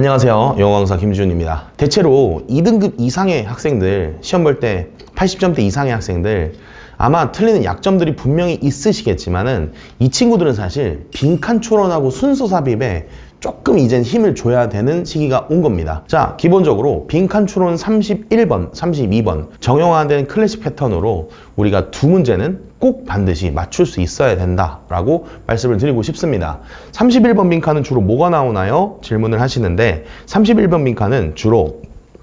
안녕하세요. 영어 강사 김지훈입니다. 대체로 2등급 이상의 학생들, 시험 볼 때 80점대 이상의 학생들, 아마 틀리는 약점들이 분명히 있으시겠지만은 이 친구들은 사실 빈칸 초론하고 순서 삽입에 조금 이젠 힘을 줘야 되는 시기가 온 겁니다. 자, 기본적으로 빈칸 추론 31번, 32번 정형화된 클래식 패턴으로 우리가 두 문제는 꼭 반드시 맞출 수 있어야 된다라고 말씀을 드리고 싶습니다. 31번 빈칸은 주로 뭐가 나오나요? 질문을 하시는데 31번 빈칸은 주로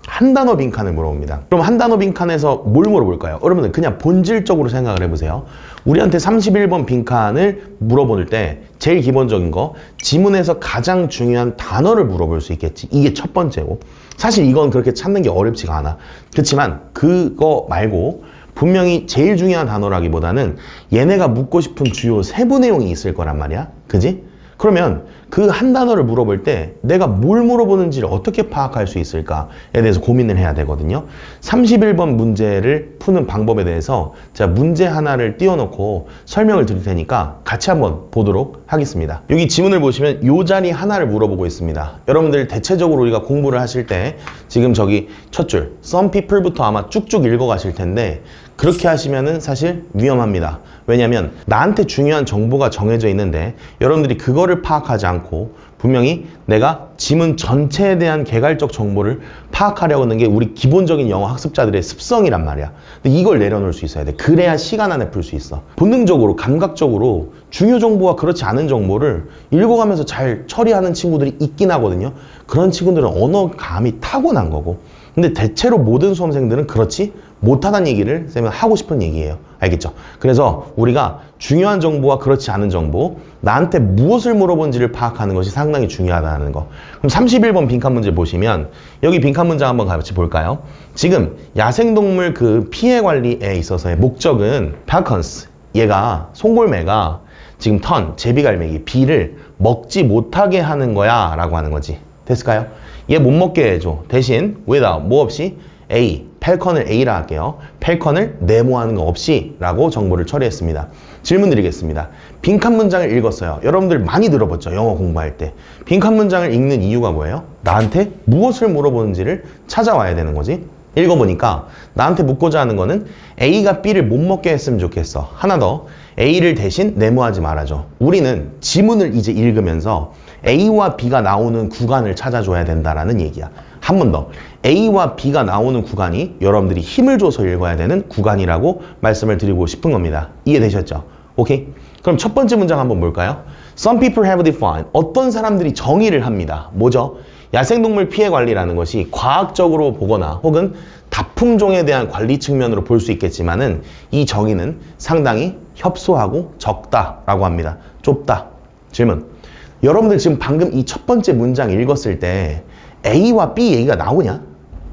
한 단어 빈칸을 물어봅니다. 그럼 한 단어 빈칸에서 뭘 물어볼까요? 여러분들 그냥 본질적으로 생각을 해보세요. 우리한테 31번 빈칸을 물어볼 때 제일 기본적인 거 지문에서 가장 중요한 단어를 물어볼 수 있겠지. 이게 첫 번째고 사실 이건 그렇게 찾는 게 어렵지가 않아. 그렇지만 그거 말고 분명히 제일 중요한 단어라기보다는 얘네가 묻고 싶은 주요 세부 내용이 있을 거란 말이야. 그지? 그러면 그 한 단어를 물어볼 때 내가 뭘 물어보는지를 어떻게 파악할 수 있을까에 대해서 고민을 해야 되거든요. 31번 문제를 푸는 방법에 대해서 제가 문제 하나를 띄워놓고 설명을 드릴 테니까 같이 한번 보도록 하겠습니다. 여기 지문을 보시면 요 자리 하나를 물어보고 있습니다. 여러분들 대체적으로 우리가 공부를 하실 때 지금 저기 첫 줄, some people부터 아마 쭉쭉 읽어 가실 텐데 그렇게 하시면은 사실 위험합니다. 왜냐면 나한테 중요한 정보가 정해져 있는데 여러분들이 그거를 파악하지 않고 분명히 내가 지문 전체에 대한 개괄적 정보를 파악하려고 하는 게 우리 기본적인 영어 학습자들의 습성이란 말이야. 근데 이걸 내려놓을 수 있어야 돼. 그래야 시간 안에 풀 수 있어. 본능적으로, 감각적으로 중요 정보와 그렇지 않은 정보를 읽어가면서 잘 처리하는 친구들이 있긴 하거든요. 그런 친구들은 언어 감이 타고난 거고. 근데 대체로 모든 수험생들은 그렇지 못하다는 얘기를 쌤은 하고 싶은 얘기예요. 알겠죠? 그래서 우리가 중요한 정보와 그렇지 않은 정보, 나한테 무엇을 물어본지를 파악하는 것이 상당히 중요하다는 거. 그럼 31번 빈칸 문제 보시면 여기 빈칸 문제 한번 같이 볼까요? 지금 야생동물 그 피해 관리에 있어서의 목적은 falcons, 얘가 송골매가 지금 턴, 제비갈매기, 비를 먹지 못하게 하는 거야 라고 하는 거지. 됐을까요? 얘 못 먹게 해줘. 대신 without, 뭐 없이 A, 펠컨을 A라 할게요. 펠컨을 네모하는 거 없이 라고 정보를 처리했습니다. 질문 드리겠습니다. 빈칸 문장을 읽었어요. 여러분들 많이 들어봤죠? 영어 공부할 때. 빈칸 문장을 읽는 이유가 뭐예요? 나한테 무엇을 물어보는지를 찾아와야 되는 거지. 읽어보니까 나한테 묻고자 하는 거는 A가 B를 못 먹게 했으면 좋겠어. 하나 더. A를 대신 네모하지 말아줘. 우리는 지문을 이제 읽으면서 A와 B가 나오는 구간을 찾아줘야 된다라는 얘기야. 한 번 더. A와 B가 나오는 구간이 여러분들이 힘을 줘서 읽어야 되는 구간이라고 말씀을 드리고 싶은 겁니다. 이해되셨죠? 오케이? 그럼 첫 번째 문장 한번 볼까요? Some people have defined. 어떤 사람들이 정의를 합니다. 뭐죠? 야생동물 피해 관리라는 것이 과학적으로 보거나 혹은 다품종에 대한 관리 측면으로 볼 수 있겠지만은 이 정의는 상당히 협소하고 적다라고 합니다. 좁다. 질문. 여러분들 지금 방금 이 첫 번째 문장 읽었을 때 A와 B 얘기가 나오냐?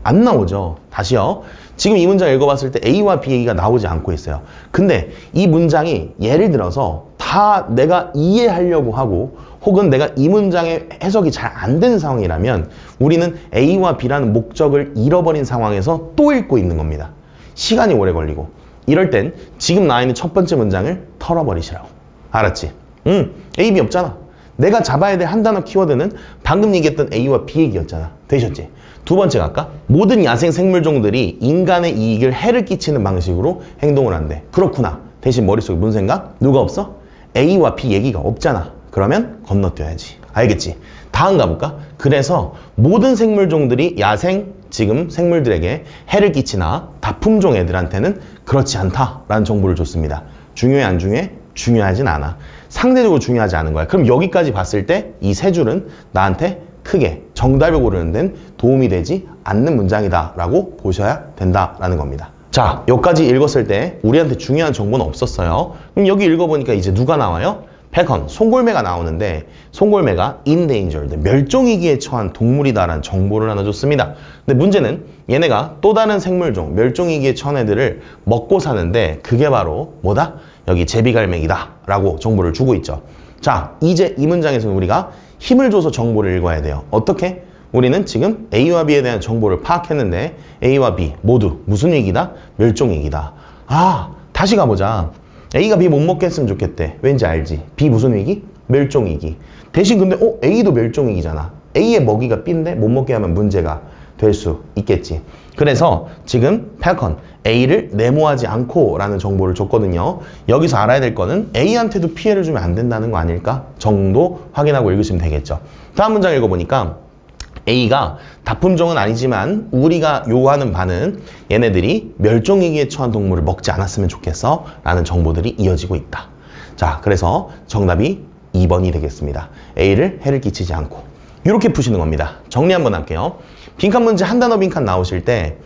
안 나오죠. 다시요. 지금 이 문장 읽어봤을 때 A와 B 얘기가 나오지 않고 있어요. 근데 이 문장이 예를 들어서 다 내가 이해하려고 하고 혹은 내가 이 문장의 해석이 잘 안 된 상황이라면 우리는 A와 B라는 목적을 잃어버린 상황에서 또 읽고 있는 겁니다. 시간이 오래 걸리고 이럴 땐 지금 나와 있는 첫 번째 문장을 털어버리시라고. 알았지? 응, A, B 없잖아. 내가 잡아야 될 한 단어 키워드는 방금 얘기했던 A와 B 얘기였잖아. 되셨지? 두 번째 갈까? 모든 야생 생물 종들이 인간의 이익을 해를 끼치는 방식으로 행동을 한대. 그렇구나. 대신 머릿속에 무슨 생각? 누가 없어? A와 B 얘기가 없잖아. 그러면 건너뛰어야지. 알겠지? 다음 가볼까? 그래서 모든 생물종들이 야생 지금 생물들에게 해를 끼치나 다품종 애들한테는 그렇지 않다라는 정보를 줬습니다. 중요해 안 중요해? 중요하진 않아. 상대적으로 중요하지 않은 거야. 그럼 여기까지 봤을 때 이 세 줄은 나한테 크게 정답을 고르는 데는 도움이 되지 않는 문장이다 라고 보셔야 된다라는 겁니다. 자, 여기까지 읽었을 때 우리한테 중요한 정보는 없었어요. 그럼 여기 읽어보니까 이제 누가 나와요? 펠컨, 송골매가 나오는데 송골매가 endangered, 멸종위기에 처한 동물이다라는 정보를 하나 줬습니다. 근데 문제는 얘네가 또 다른 생물종, 멸종위기에 처한 애들을 먹고 사는데 그게 바로 뭐다? 여기 제비갈매기다 라고 정보를 주고 있죠. 자, 이제 이 문장에서는 우리가 힘을 줘서 정보를 읽어야 돼요. 어떻게? 우리는 지금 A와 B에 대한 정보를 파악했는데 A와 B 모두 무슨 얘기다? 멸종 얘기다. 아, 다시 가보자. A가 B 못 먹게 했으면 좋겠대. 왠지 알지? B 무슨 위기? 멸종 위기. 대신 근데 어 A도 멸종 위기잖아. A의 먹이가 B인데 못 먹게 하면 문제가 될 수 있겠지. 그래서 지금 펠컨 A를 네모하지 않고 라는 정보를 줬거든요. 여기서 알아야 될 거는 A한테도 피해를 주면 안 된다는 거 아닐까 정도 확인하고 읽으시면 되겠죠. 다음 문장 읽어보니까 A가 다품종은 아니지만 우리가 요구하는 바는 얘네들이 멸종위기에 처한 동물을 먹지 않았으면 좋겠어 라는 정보들이 이어지고 있다. 자, 그래서 정답이 2번이 되겠습니다. A를 해를 끼치지 않고 이렇게 푸시는 겁니다. 정리 한번 할게요. 빈칸 문제 한 단어 빈칸 나오실 때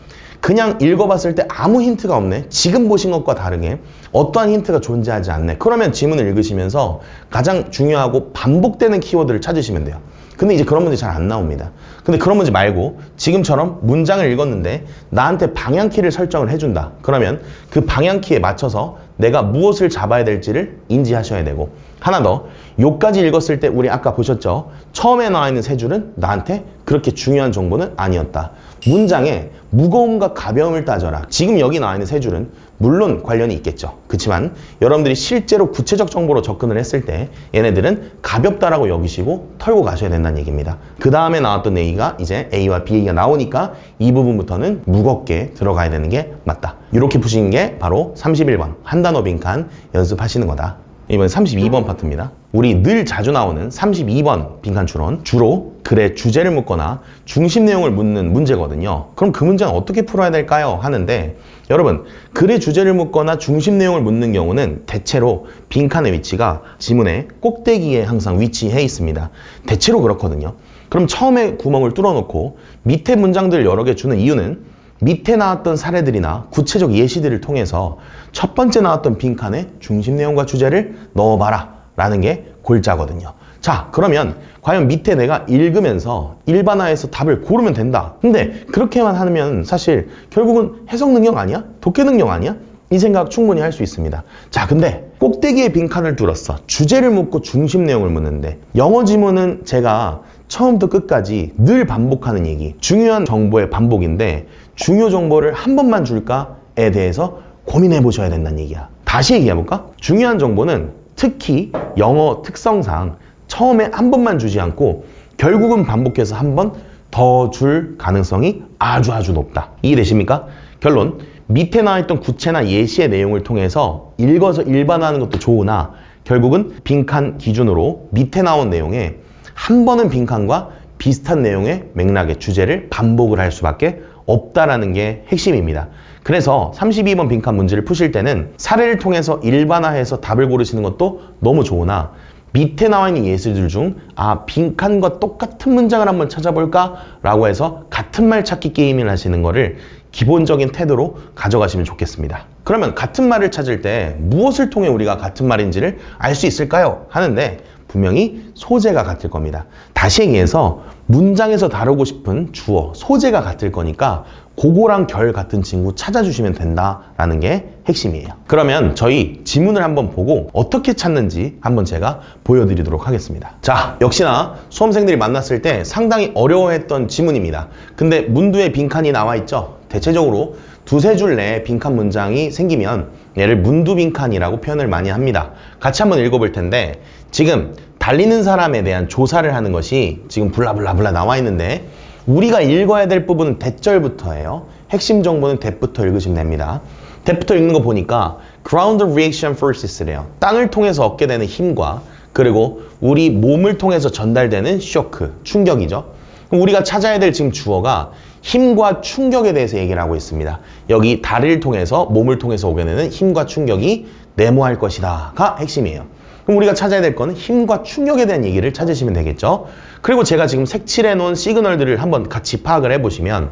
그냥 읽어봤을 때 아무 힌트가 없네. 지금 보신 것과 다르게 어떠한 힌트가 존재하지 않네. 그러면 지문을 읽으시면서 가장 중요하고 반복되는 키워드를 찾으시면 돼요. 근데 이제 그런 문제 잘 안 나옵니다. 근데 그런 문제 말고 지금처럼 문장을 읽었는데 나한테 방향키를 설정을 해준다. 그러면 그 방향키에 맞춰서 내가 무엇을 잡아야 될지를 인지하셔야 되고 하나 더 요까지 읽었을 때 우리 아까 보셨죠? 처음에 나와 있는 세 줄은 나한테 그렇게 중요한 정보는 아니었다. 문장의 무거움과 가벼움을 따져라. 지금 여기 나와 있는 세 줄은 물론 관련이 있겠죠. 그렇지만 여러분들이 실제로 구체적 정보로 접근을 했을 때 얘네들은 가볍다라고 여기시고 털고 가셔야 된다는 얘기입니다. 그 다음에 나왔던 A가 이제 A와 B가 나오니까 이 부분부터는 무겁게 들어가야 되는 게 맞다. 이렇게 푸시는 게 바로 31번 한 단어 빈칸 연습하시는 거다. 이번 32번 파트입니다. 우리 늘 자주 나오는 32번 빈칸 추론 주로 글의 주제를 묻거나 중심 내용을 묻는 문제거든요. 그럼 그 문제는 어떻게 풀어야 될까요? 하는데 여러분 글의 주제를 묻거나 중심 내용을 묻는 경우는 대체로 빈칸의 위치가 지문의 꼭대기에 항상 위치해 있습니다. 대체로 그렇거든요. 그럼 처음에 구멍을 뚫어놓고 밑에 문장들을 여러 개 주는 이유는 밑에 나왔던 사례들이나 구체적 예시들을 통해서 첫 번째 나왔던 빈칸에 중심 내용과 주제를 넣어봐라 라는 게 골자거든요. 자, 그러면 과연 밑에 내가 읽으면서 일반화해서 답을 고르면 된다. 근데 그렇게만 하면 사실 결국은 해석 능력 아니야? 독해 능력 아니야? 이 생각 충분히 할 수 있습니다. 자, 근데 꼭대기에 빈칸을 뚫었어. 주제를 묻고 중심 내용을 묻는데 영어 지문은 제가 처음부터 끝까지 늘 반복하는 얘기. 중요한 정보의 반복인데 중요 정보를 한 번만 줄까에 대해서 고민해 보셔야 된다는 얘기야. 다시 얘기해 볼까? 중요한 정보는 특히 영어 특성상 처음에 한 번만 주지 않고 결국은 반복해서 한 번 더 줄 가능성이 아주 아주 높다. 이해되십니까? 결론. 밑에 나와 있던 구체나 예시의 내용을 통해서 읽어서 일반화하는 것도 좋으나 결국은 빈칸 기준으로 밑에 나온 내용에 한 번은 빈칸과 비슷한 내용의 맥락의 주제를 반복을 할 수밖에 없다라는 게 핵심입니다. 그래서 32번 빈칸 문제를 푸실 때는 사례를 통해서 일반화해서 답을 고르시는 것도 너무 좋으나 밑에 나와 있는 예시들 중, 아, 빈칸과 똑같은 문장을 한번 찾아볼까? 라고 해서 같은 말 찾기 게임을 하시는 거를 기본적인 태도로 가져가시면 좋겠습니다. 그러면 같은 말을 찾을 때 무엇을 통해 우리가 같은 말인지를 알 수 있을까요? 하는데 분명히 소재가 같을 겁니다. 다시 얘기해서 문장에서 다루고 싶은 주어, 소재가 같을 거니까 그거랑 결 같은 친구 찾아주시면 된다라는 게 핵심이에요. 그러면 저희 지문을 한번 보고 어떻게 찾는지 한번 제가 보여드리도록 하겠습니다. 자, 역시나 수험생들이 만났을 때 상당히 어려워했던 지문입니다. 근데 문두에 빈칸이 나와 있죠? 대체적으로 두세 줄 내에 빈칸 문장이 생기면 얘를 문두 빈칸이라고 표현을 많이 합니다. 같이 한번 읽어볼 텐데 지금 달리는 사람에 대한 조사를 하는 것이 지금 블라블라블라 나와 있는데 우리가 읽어야 될 부분은 대절부터예요. 핵심 정보는 대부터 읽으시면 됩니다. 대부터 읽는 거 보니까 ground reaction forces래요. 땅을 통해서 얻게 되는 힘과 그리고 우리 몸을 통해서 전달되는 쇼크, 충격이죠. 그럼 우리가 찾아야 될 지금 주어가 힘과 충격에 대해서 얘기를 하고 있습니다. 여기 다리를 통해서 몸을 통해서 오게 되는 힘과 충격이 네모할 것이다가 핵심이에요. 그럼 우리가 찾아야 될 거는 힘과 충격에 대한 얘기를 찾으시면 되겠죠. 그리고 제가 지금 색칠해 놓은 시그널들을 한번 같이 파악을 해보시면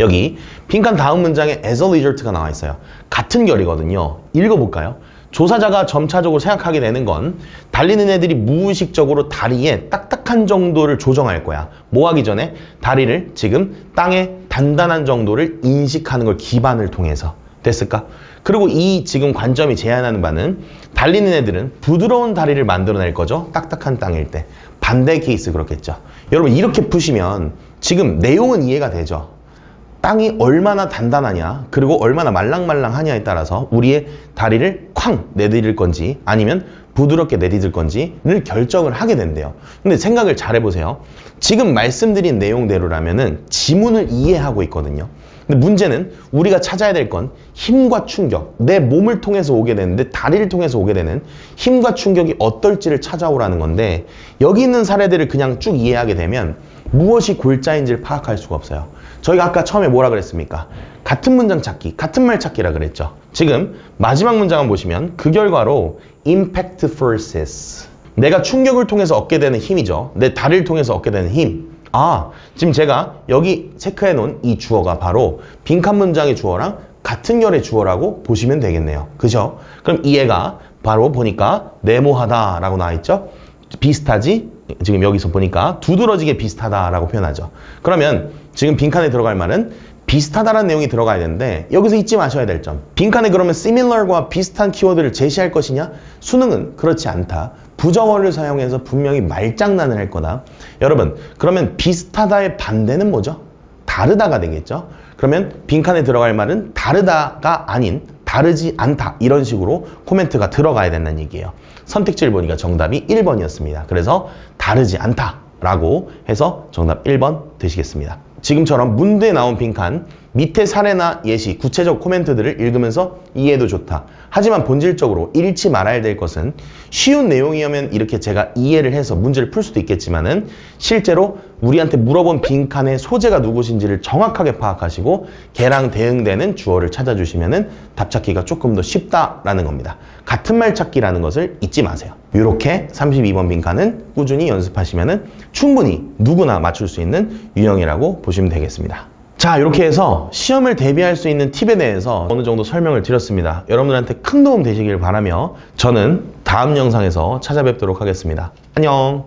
여기 빈칸 다음 문장에 as a result가 나와 있어요. 같은 결이거든요. 읽어볼까요? 조사자가 점차적으로 생각하게 되는 건 달리는 애들이 무의식적으로 다리에 딱딱한 정도를 조정할 거야. 뭐 하기 전에 다리를 지금 땅에 단단한 정도를 인식하는 걸 기반을 통해서 됐을까? 그리고 이 지금 관점이 제안하는 바는 달리는 애들은 부드러운 다리를 만들어낼 거죠. 딱딱한 땅일 때. 반대 케이스 그렇겠죠. 여러분 이렇게 푸시면 지금 내용은 이해가 되죠. 땅이 얼마나 단단하냐 그리고 얼마나 말랑말랑하냐에 따라서 우리의 다리를 쾅 내디딜 건지 아니면 부드럽게 내디딜 건지를 결정을 하게 된대요. 근데 생각을 잘 해보세요. 지금 말씀드린 내용대로라면 은 지문을 이해하고 있거든요. 근데 문제는 우리가 찾아야 될 건 힘과 충격, 내 몸을 통해서 오게 되는데 다리를 통해서 오게 되는 힘과 충격이 어떨지를 찾아오라는 건데 여기 있는 사례들을 그냥 쭉 이해하게 되면 무엇이 골자인지를 파악할 수가 없어요. 저희가 아까 처음에 뭐라 그랬습니까? 같은 문장 찾기, 같은 말 찾기라 그랬죠. 지금 마지막 문장을 보시면 그 결과로 impact forces 내가 충격을 통해서 얻게 되는 힘이죠. 내 다리를 통해서 얻게 되는 힘. 아, 지금 제가 여기 체크해 놓은 이 주어가 바로 빈칸 문장의 주어랑 같은 결의 주어라고 보시면 되겠네요. 그죠? 그럼 이 애가 바로 보니까 네모하다 라고 나와 있죠? 비슷하지? 지금 여기서 보니까 두드러지게 비슷하다라고 표현하죠. 그러면 지금 빈칸에 들어갈 말은 비슷하다라는 내용이 들어가야 되는데 여기서 잊지 마셔야 될 점. 빈칸에 그러면 similar과 비슷한 키워드를 제시할 것이냐? 수능은 그렇지 않다. 부정어를 사용해서 분명히 말장난을 할 거다. 여러분, 그러면 비슷하다의 반대는 뭐죠? 다르다가 되겠죠? 그러면 빈칸에 들어갈 말은 다르다가 아닌 다르지 않다 이런 식으로 코멘트가 들어가야 된다는 얘기예요. 선택지를 보니까 정답이 1번이었습니다. 그래서 다르지 않다 라고 해서 정답 1번 되시겠습니다. 지금처럼 문제에 나온 빈칸 밑에 사례나 예시, 구체적 코멘트들을 읽으면서 이해도 좋다. 하지만 본질적으로 잃지 말아야 될 것은 쉬운 내용이면 이렇게 제가 이해를 해서 문제를 풀 수도 있겠지만 은 실제로 우리한테 물어본 빈칸의 소재가 누구신지를 정확하게 파악하시고 걔랑 대응되는 주어를 찾아주시면 은 답 찾기가 조금 더 쉽다라는 겁니다. 같은 말 찾기라는 것을 잊지 마세요. 이렇게 32번 빈칸은 꾸준히 연습하시면 은 충분히 누구나 맞출 수 있는 유형이라고 보시면 되겠습니다. 자 이렇게 해서 시험을 대비할 수 있는 팁에 대해서 어느 정도 설명을 드렸습니다. 여러분들한테 큰 도움 되시길 바라며 저는 다음 영상에서 찾아뵙도록 하겠습니다. 안녕